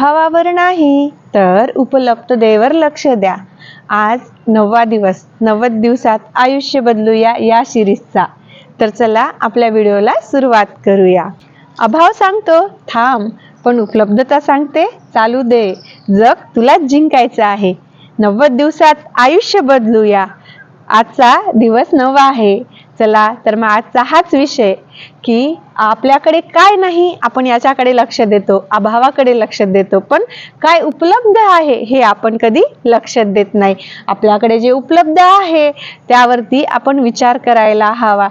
अभावावर नाही तर उपलब्धतेवर लक्ष द्या. आज नववा दिवस नव्वद दिवसात आयुष्य बदलूया या सिरीजचा. तर चला आपल्या व्हिडिओला सुरुवात करूया. अभाव सांगतो थांब पण उपलब्धता सांगते चालू दे. जग तुलाच जिंकायचं आहे. नव्वद दिवसात आयुष्य बदलूया. आजचा दिवस नवा आहे. चला तर मग आजचा हाच विषय की आपल्याकडे काय नाही आपण याच्याकडे लक्ष देतो अभावाकडे लक्ष देतो पण काय उपलब्ध आहे हे आपण कधी लक्ष देत नाही. आपल्याकडे जे उपलब्ध आहे त्यावरती आपण विचार करायला हवा.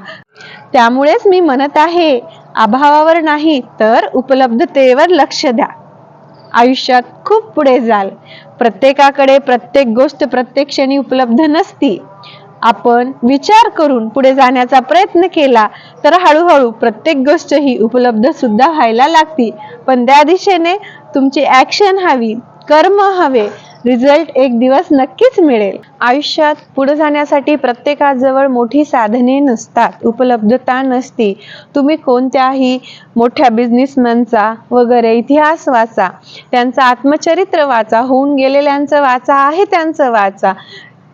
त्यामुळेच मी म्हणत आहे अभावावर नाही तर उपलब्धतेवर लक्ष द्या. आयुष्यात खूप पुढे जाल. प्रत्येकाकडे प्रत्येक गोष्ट प्रत्येक क्षणी उपलब्ध नसती. आपण विचार करून पुढे जाण्याचा प्रयत्न केला तर हळूहळू प्रत्येक गोष्ट ही उपलब्ध सुद्धा व्हायला लागती. पण त्या दिशेने तुमची ऍक्शन हवी कर्म हवे रिझल्ट एक दिवस नक्कीच मिळेल. आयुष्यात पुढे जाण्यासाठी प्रत्येकाजवळ मोठी साधने नसतात उपलब्धता नसती. तुम्ही कोणत्याही मोठ्या बिझनेसमॅनचा वगैरे इतिहास वाचा त्यांचा आत्मचरित्र वाचा होऊन गेलेल्यांचं वाचा आहे त्यांचं वाचा.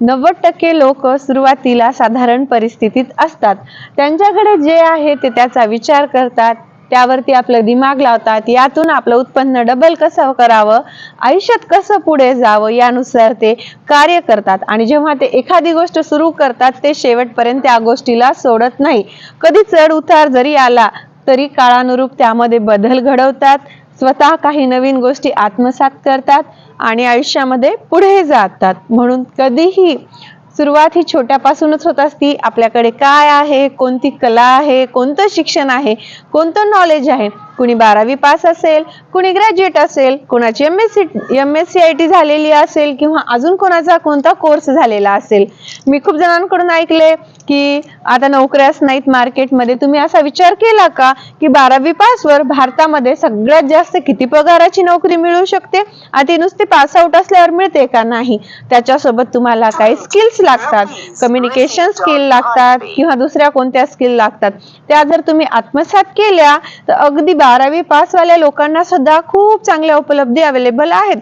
नव्वद टक्के लोक सुरुवातीला साधारण परिस्थितीत असतात. त्यांच्याकडे जे आहे ते त्याचा विचार करतात त्यावरती आपलं दिमाग लावतात यातून आपलं उत्पन्न डबल कसं करावं आयुष्यात कसं पुढे जावं यानुसार ते कार्य करतात. आणि जेव्हा ते एखादी गोष्ट सुरू करतात ते शेवटपर्यंत त्या गोष्टीला सोडत नाही. कधी चढ उतार जरी आला तरी काळानुरूप त्यामध्ये बदल घडवतात. स्वतः काही नवीन गोष्टी आत्मसात करतात आणि आयुष्यामध्ये पुढे जातात. म्हणून कधीही सुरुवात ही छोट्यापासूनच होत असती. आपल्याकडे काय आहे? कोणती कला आहे? कोणतं शिक्षण आहे? कोणतं नॉलेज आहे? कुणी बारावी पास असेल कुणी ग्रॅज्युएट असेल कुणाची M S C M S C I T झालेली असेल किंवा अजून कोणाचा कोणता कोर्स झालेला असेल. मी खूप जणांकडून ऐकले की आता नोकऱ्याच नाहीत मार्केटमध्ये तुम्ही असा विचार केला का की बारावी पासवर भारतामध्ये सगळ्यात जास्त किती पगाराची नोकरी मिळू शकते? आता नुसती पास आउट असल्यावर मिळते का नाही? त्याच्यासोबत तुम्हाला काही स्किल्स लागतात. कम्युनिकेशन स्किल लागतात किंवा दुसऱ्या कोणत्या स्किल लागतात. त्या जर तुम्ही आत्मसात केल्या तर अगदी बारावी पासवाल्या लोकांना सुद्धा खूप चांगल्या उपलब्धी अवेलेबल आहेत.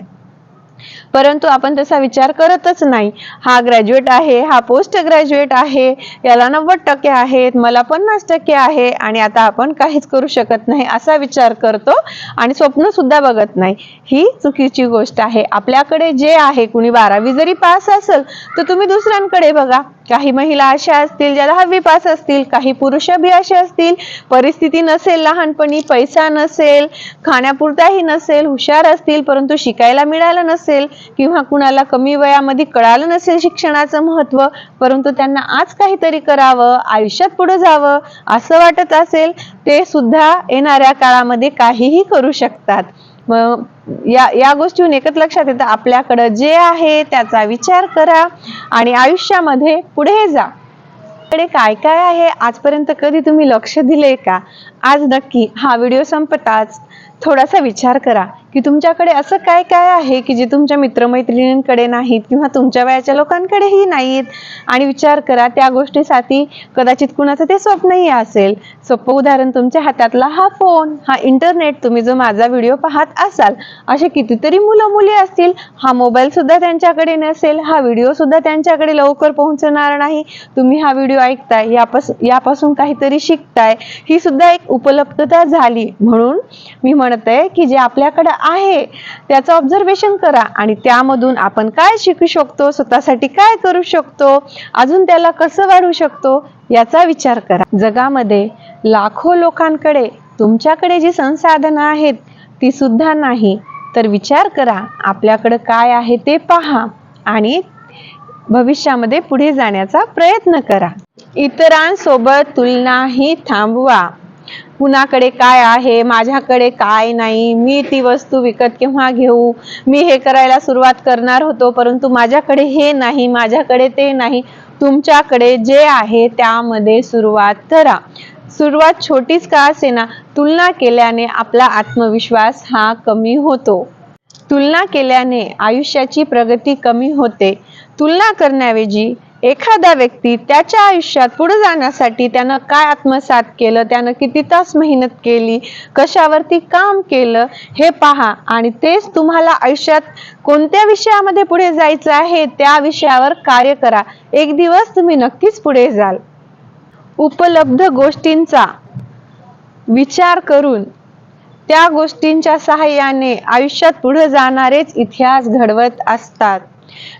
परंतु आपण तसा विचार करतच नाही. हा ग्रॅज्युएट आहे हा पोस्ट ग्रॅज्युएट आहे याला नव्वद टक्के आहेत मला पन्नास टक्के आहे आणि आता आपण काहीच करू शकत नाही असा विचार करतो आणि स्वप्न सुद्धा बघत नाही. ही चुकीची गोष्ट आहे. आपल्याकडे जे आहे कुणी बारावी जरी पास असेल तर तुम्ही दुसऱ्यांकडे बघा. काही महिला अशा असतील ज्या दहावी पास असतील काही पुरुष बी असे असतील. परिस्थिती नसेल लहानपणी पैसा नसेल खाण्यापुरताही नसेल हुशार असतील परंतु शिकायला मिळालं नसेल किंवा कुणाला कमी वयामध्ये कळालं नसेल शिक्षणाचं महत्त्व परंतु त्यांना आज काहीतरी करावं आयुष्यात पुढे जावं असं वाटत असेल ते सुद्धा येणाऱ्या काळामध्ये काहीही करू शकतात. मग या या गोष्टीहून एकच लक्षात येतं आपल्याकडं जे आहे त्याचा विचार करा आणि आयुष्यामध्ये पुढे जा. कडे काय काय आहे आजपर्यंत कधी तुम्ही लक्ष दिले का? आज नक्की हा व्हिडिओ संपताच थोडासा विचार करा. की तुमच्याकडे असं काय काय आहे की जे तुमच्या मित्रमैत्रिणींकडे नाहीत किंवा तुमच्या वयाच्या लोकांकडेही नाहीत? आणि विचार करा त्या गोष्टीसाठी कदाचित कुणाचं ते स्वप्नही असेल. सोपं उदाहरण तुमच्या हातातला हा फोन हा इंटरनेट तुम्ही जो माझा व्हिडिओ पाहत असाल असे कितीतरी मुलं मुली असतील. हा मोबाईल सुद्धा त्यांच्याकडे नसेल हा व्हिडिओ सुद्धा त्यांच्याकडे लवकर पोहोचणार नाही. तुम्ही हा व्हिडिओ ऐकताय यापास यापासून काहीतरी शिकताय. ही सुद्धा एक उपलब्धता झाली. म्हणून मी म्हणत आहे की जे आपल्याकडे आहे. त्याचं ऑब्झर्वेशन करा आणि त्यामधून आपण काय शिकू शकतो स्वतःसाठी काय करू शकतो अजून त्याला कसं वाढवू शकतो याचा विचार करा. जगामध्ये लाखो लोकांकडे तुमच्याकडे जी संसाधनं आहेत ती सुद्धा नाही. तर विचार करा आपल्याकडे काय आहे ते पहा आणि भविष्यामध्ये पुढे जाण्याचा प्रयत्न करा. इतरांसोबत तुलना ही थांबवा. कुणाकडे काय आहे माझ्याकडे काय नाही मी ती वस्तू विकत केव्हा घेऊ? मी हे करायला सुरुवात करणार होतो परंतु माझ्याकडे हे नाही माझ्याकडे ते नाही. तुमच्याकडे जे आहे त्यामध्ये सुरुवात करा. सुरुवात छोटीच का असेना? तुलना केल्याने आपला आत्मविश्वास हा कमी होतो. तुलना केल्याने आयुष्याची प्रगती कमी होते. तुलना करण्याऐवजी एखादा व्यक्ती त्याच्या आयुष्यात पुढे जाण्यासाठी त्यानं काय आत्मसात केलं त्यानं किती तास मेहनत केली कशावरती काम केलं हे पहा. आणि तेच तुम्हाला आयुष्यात कोणत्या विषयामध्ये पुढे जायचं आहे त्या विषयावर कार्य करा. एक दिवस तुम्ही नक्कीच पुढे जाल. उपलब्ध गोष्टींचा विचार करून त्या गोष्टींच्या सहाय्याने आयुष्यात पुढे जाणारेच इतिहास घडवत असतात.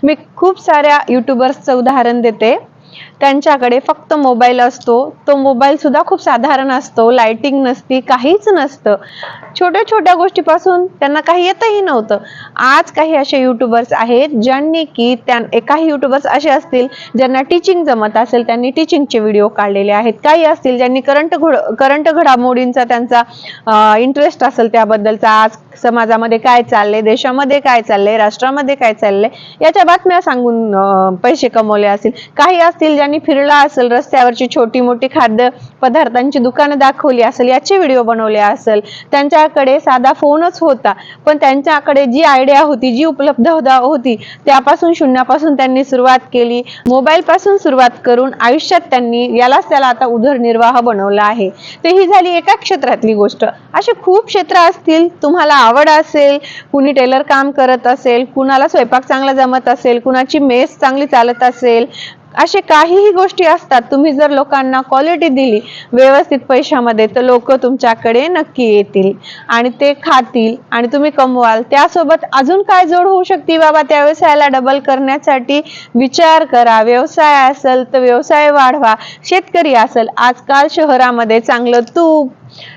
मी खूप साऱ्या युट्यूबर्सचं उदाहरण देते. त्यांच्याकडे फक्त मोबाईल असतो. तो मोबाईल सुद्धा खूप साधारण असतो. लाइटिंग नसती काहीच नसतं. छोट्या छोट्या गोष्टीपासून त्यांना काही येतही नव्हतं. आज काही असे युट्यूबर्स आहेत ज्यांनी की त्या काही युट्यूबर्स असे असतील ज्यांना टीचिंग जमत असेल त्यांनी टीचिंगचे व्हिडिओ काढलेले आहेत. काही असतील ज्यांनी करंट घोड करंट घडामोडींचा त्यांचा इंटरेस्ट असेल त्याबद्दलचा. आज समाजामध्ये काय चाललंय देशामध्ये काय चाललंय राष्ट्रामध्ये काय चाललंय याच्या बातम्या सांगून पैसे कमवले असतील. काही असतील ज्यांनी फिरला असेल रस्त्यावरची छोटी मोठी खाद्य पदार्थांची दुकानं दाखवली असेल याचे व्हिडिओ बनवले असेल त्यांच्याकडे साधा फोनच होता. पण त्यांच्याकडे जी आयडिया होती जी उपलब्ध होती त्यापासून शून्यापासून त्यांनी सुरुवात केली. मोबाईल पासून सुरुवात करून आयुष्यात त्यांनी यालाच त्याला आता उदरनिर्वाह बनवला आहे. ते ही झाली एका क्षेत्रातली गोष्ट. असे खूप क्षेत्र असतील तुम्हाला आवड असेल कुणी टेलर काम करत असेल कुणाला स्वयंपाक चांगला जमत असेल कुणाची मेस चांगली चालत असेल असे काहीही गोष्टी असतात तुम्ही जर लोकांना क्वालिटी दिली व्यवस्थित पैशामध्ये तर लोक तुमच्याकडे नक्की येतील आणि ते खातील आणि तुम्ही कमवाल. त्यासोबत अजून काय जोड होऊ शकते बाबा? त्या व्यवसायाला डबल करण्यासाठी विचार करा. व्यवसाय असेल तर व्यवसाय वाढवा. शेतकरी असेल आजकाल शहरामध्ये चांगलं तूप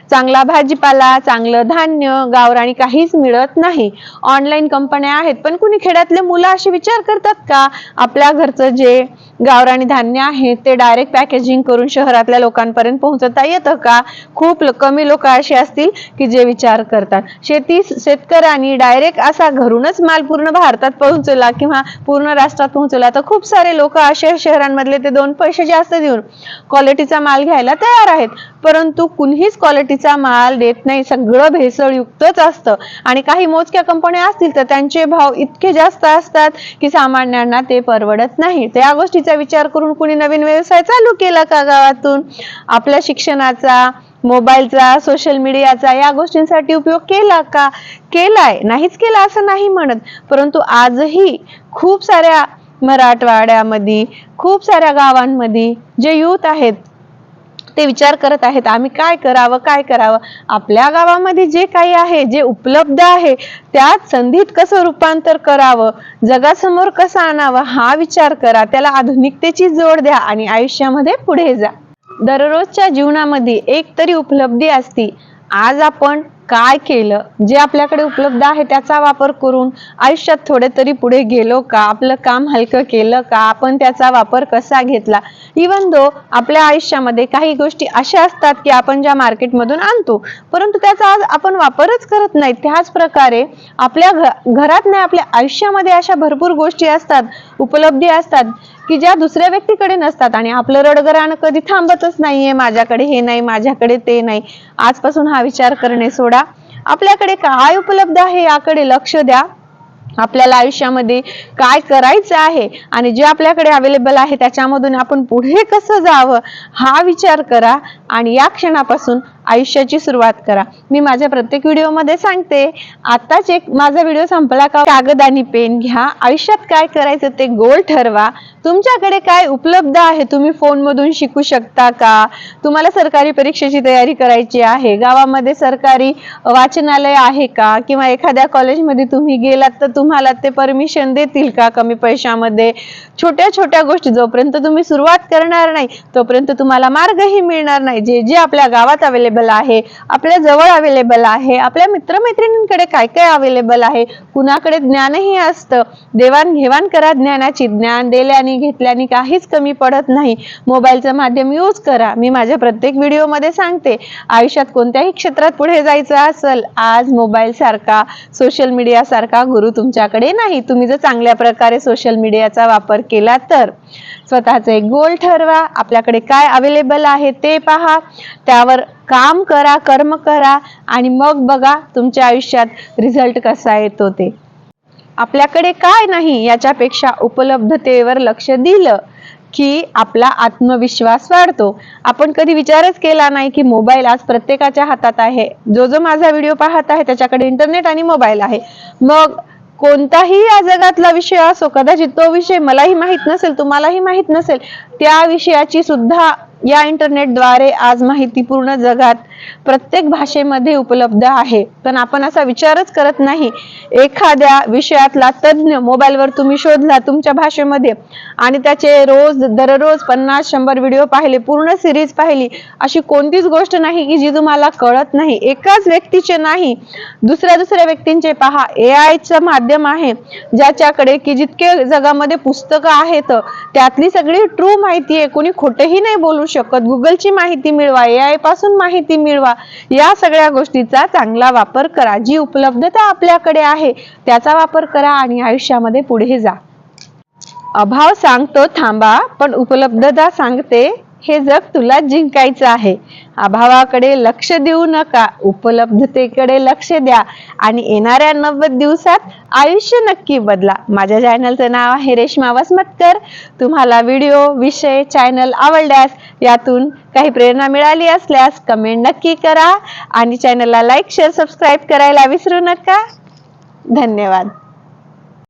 चांगला भाजीपाला चांगलं धान्य गावराणी काहीच मिळत नाही. ऑनलाईन कंपन्या आहेत पण कुणी खेड्यातले मुलं असे विचार करतात का? आपल्या घरचं जे गावराणी धान्य आहे ते डायरेक्ट पॅकेजिंग करून शहरातल्या लोकांपर्यंत पोहोचवता येतं का? खूप कमी लोक असे असतील की जे विचार करतात. शेती शेतकऱ्यांनी डायरेक्ट असा घरूनच माल पूर्ण भारतात पोहोचवला किंवा पूर्ण राष्ट्रात पोहोचवला. तर खूप सारे लोक असे शहरांमधले ते दोन पैसे जास्त देऊन क्वालिटीचा माल घ्यायला तयार आहेत. परंतु कुणीच क्वालिटीचा माल देत नाही. सगळं भेसळयुक्तच असतं. आणि काही मोजक्या कंपन्या असतील तर त्यांचे भाव इतके जास्त असतात की सामान्यांना ते परवडत नाही. त्या गोष्टीचा विचार करून कुणी नवीन व्यवसाय चालू केला का गावातून? आपल्या शिक्षणाचा मोबाईलचा सोशल मीडियाचा या गोष्टींसाठी उपयोग केला का? केलाय. नाहीच केला असं नाही म्हणत. परंतु आजही खूप साऱ्या मराठवाड्यामध्ये खूप साऱ्या गावांमध्ये जे युथ आहेत ते विचार करत आहेत आम्ही काय करावं काय करावं? आपल्या गावामध्ये जे काही आहे जे उपलब्ध आहे त्यात संधीत कसं रूपांतर करावं जगासमोर कसं आणावं हा विचार करा त्याला आधुनिकतेची जोड द्या आणि आयुष्यामध्ये पुढे जा. दररोजच्या जीवनामध्ये एक तरी उपलब्धी असती. आज आपण काय केलं? जे आपल्याकडे उपलब्ध आहे त्याचा वापर करून आयुष्यात थोडे तरी पुढे गेलो का? आपलं काम हलकं केलं का? आपण त्याचा वापर कसा घेतला? इवन दो आपल्या आयुष्यामध्ये काही गोष्टी अशा असतात की आपण ज्या मार्केटमधून आणतो परंतु त्याचा आज आपण वापरच करत नाही. त्याच प्रकारे आपल्या घरात नाही आपल्या आयुष्यामध्ये अशा भरपूर गोष्टी असतात उपलब्धी असतात की ज्या दुसऱ्या व्यक्तीकडे नसतात आणि आपलं रडगराणं कधी थांबतच नाहीये माझ्याकडे हे नाही माझ्याकडे ते नाही. आजपासून हा विचार करणे सोडा. आपल्याकडे काय उपलब्ध आहे याकडे लक्ष द्या. आपल्याला आयुष्यामध्ये काय करायचं आहे आणि जे आपल्याकडे अवेलेबल आहे त्याच्यामधून आपण पुढे कसं जावं हा विचार करा आणि या क्षणापासून आयुष्याची सुरुवात करा. मी माझ्या प्रत्येक व्हिडिओमध्ये सांगते आताच एक माझा व्हिडिओ संपला का कागद आणि पेन घ्या. आयुष्यात काय करायचं ते गोल ठरवा. तुमच्याकडे काय उपलब्ध आहे तुम्ही फोनमधून शिकू शकता का? तुम्हाला सरकारी परीक्षेची तयारी करायची आहे? गावामध्ये सरकारी वाचनालय आहे का? किंवा एखाद्या कॉलेजमध्ये तुम्ही गेलात तर तुम्हाला ते परमिशन देतील का कमी पैशामध्ये? छोट्या छोट्या गोष्टी जोपर्यंत तुम्ही सुरुवात करणार नाही तोपर्यंत तुम्हाला मार्गही मिळणार नाही. जे जे आपल्या गावात अवेलेबल आहे आपल्या जवळ अवेलेबल आहे आपल्या मित्रमैत्रिणींकडे काय काय अवेलेबल आहे कुणाकडे ज्ञानही असतं देवाणघेवाण करा ज्ञानाची ज्ञान दिल्याने घेतल्याने काहीच कमी पडत नाही. मोबाईलचं माध्यम यूज करा. मी माझ्या प्रत्येक व्हिडिओमध्ये सांगते आयुष्यात कोणत्याही क्षेत्रात पुढे जायचं असेल आज मोबाईल सारखा सोशल मीडिया सारखा गुरु तुमच्याकडे नाही. तुम्ही जर चांगल्या प्रकारे सोशल मीडियाचा वापर केला तर स्वतःचं एक गोल ठरवा आपल्याकडे काय अवेलेबल आहे ते पहा त्यावर काम करा कर्म करा आणि मग बघा तुमच्या आयुष्यात रिझल्ट कसा येतो ते. आपल्याकडे काय नाही याच्यापेक्षा उपलब्धतेवर लक्ष दिलं की आपला आत्मविश्वास वाढतो. आपण कधी विचारच केला नाही की मोबाईल आज प्रत्येकाच्या हातात आहे. जो जो माझा व्हिडिओ पाहत आहे त्याच्याकडे इंटरनेट आणि मोबाईल आहे. मग कोणताही या जगातला विषय असो कदाचित तो विषय मलाही माहीत नसेल तुम्हालाही माहीत नसेल त्या विषयाची सुद्धा या इंटरनेटद्वारे आज माहिती पूर्ण जगात प्रत्येक भाषेमध्ये उपलब्ध आहे. पण आपण असा विचारच करत नाही. एखाद्या विषयातला तज्ज्ञ मोबाईलवर तुम्ही शोधला तुमच्या भाषेमध्ये आणि त्याचे रोज दररोज पन्नास शंभर व्हिडिओ पाहिले पूर्ण सिरीज पाहिली अशी कोणतीच गोष्ट नाही की जी तुम्हाला कळत नाही. एकाच व्यक्तीचे नाही. दुसऱ्या दुसऱ्या व्यक्तींचे पहा. ए आयचं माध्यम आहे. ज्याच्याकडे की जितके जगामध्ये पुस्तकं आहेत त्यातली सगळी ट्रू माहिती आहे. कोणी खोटंही नाही बोलू शकत. गुगलची माहिती मिळवा. ए आयपासून माहिती मिळवा. या सगळ्या गोष्टीचा चांगला वापर करा. जी उपलब्धता आपल्याकडे आहे त्याचा वापर करा आणि आयुष्यामध्ये पुढे जा. अभाव सांगतो थांबा पण उपलब्धता सांगते हे जग तुला जिंकायचं आहे. अभावाकडे लक्ष देऊ नका उपलब्धतेकडे लक्ष द्या आणि येणाऱ्या नव्वद दिवसात आयुष्य नक्की बदला. माझ्या चॅनलचं नाव आहे रेश्मा वसमतकर. तुम्हाला व्हिडिओ विषय चॅनल आवडल्यास यातून काही प्रेरणा मिळाली असल्यास कमेंट नक्की करा आणि चॅनलला लाईक शेअर सबस्क्राईब करायला विसरू नका. धन्यवाद.